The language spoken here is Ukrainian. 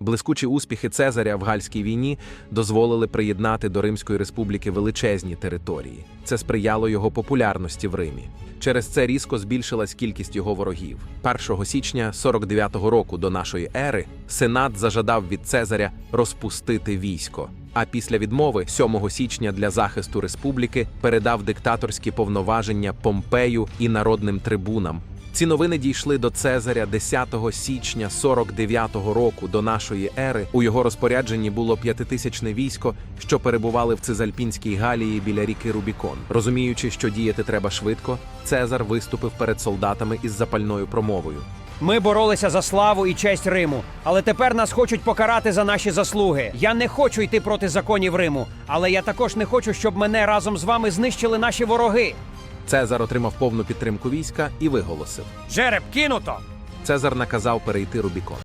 Блискучі успіхи Цезаря в Гальській війні дозволили приєднати до Римської республіки величезні території. Це сприяло його популярності в Римі. Через це різко збільшилась кількість його ворогів. 1 січня 49-го року до нашої ери Сенат зажадав від Цезаря розпустити військо. А після відмови 7 січня для захисту республіки передав диктаторські повноваження Помпею і народним трибунам. Ці новини дійшли до Цезаря 10 січня 49-го року до нашої ери. У його розпорядженні було п'ятитисячне військо, що перебували в Цизальпінській Галії біля ріки Рубікон. Розуміючи, що діяти треба швидко, Цезар виступив перед солдатами із запальною промовою. Ми боролися за славу і честь Риму, але тепер нас хочуть покарати за наші заслуги. Я не хочу йти проти законів Риму, але я також не хочу, щоб мене разом з вами знищили наші вороги. Цезар отримав повну підтримку війська і виголосив. Жереб кинуто. Цезар наказав перейти Рубікон.